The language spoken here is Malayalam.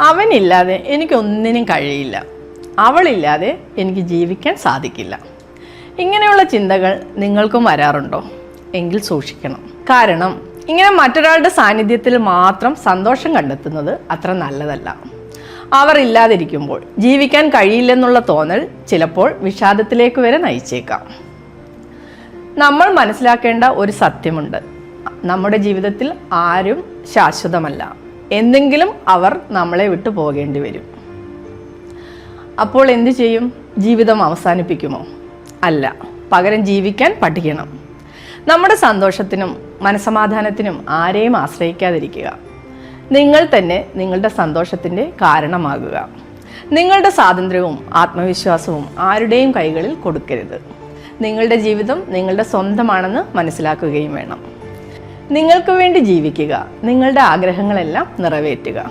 അവനില്ലാതെ എനിക്കൊന്നിനും കഴിയില്ല. അവളില്ലാതെ എനിക്ക് ജീവിക്കാൻ സാധിക്കില്ല. ഇങ്ങനെയുള്ള ചിന്തകൾ നിങ്ങൾക്കും വരാറുണ്ടോ? എങ്കിൽ സൂക്ഷിക്കണം. കാരണം ഇങ്ങനെ മറ്റൊരാളുടെ സാന്നിധ്യത്തിൽ മാത്രം സന്തോഷം കണ്ടെത്തുന്നത് അത്ര നല്ലതല്ല. അവർ ഇല്ലാതിരിക്കുമ്പോൾ ജീവിക്കാൻ കഴിയില്ലെന്നുള്ള തോന്നൽ ചിലപ്പോൾ വിഷാദത്തിലേക്ക് വരെ നയിച്ചേക്കാം. നമ്മൾ മനസ്സിലാക്കേണ്ട ഒരു സത്യമുണ്ട്. നമ്മുടെ ജീവിതത്തിൽ ആരും ശാശ്വതമല്ല. എന്തെങ്കിലും അവർ നമ്മളെ വിട്ടു പോകേണ്ടി വരും. അപ്പോൾ എന്തു ചെയ്യും? ജീവിതം അവസാനിപ്പിക്കുമോ? അല്ല പകരം ജീവിക്കാൻ പഠിക്കണം. നമ്മുടെ സന്തോഷത്തിനും മനസമാധാനത്തിനും ആരെയും ആശ്രയിക്കാതിരിക്കുക. നിങ്ങൾ തന്നെ നിങ്ങളുടെ സന്തോഷത്തിന്റെ കാരണമാകുക. നിങ്ങളുടെ സ്വാതന്ത്ര്യവും ആത്മവിശ്വാസവും ആരുടെയും കൈകളിൽ കൊടുക്കരുത്. നിങ്ങളുടെ ജീവിതം നിങ്ങളുടെ സ്വന്തമാണെന്ന് മനസ്സിലാക്കുകയും വേണം. നിങ്ങൾക്ക് വേണ്ടി ജീവിക്കുക. നിങ്ങളുടെ ആഗ്രഹങ്ങളെല്ലാം നിറവേറ്റുക.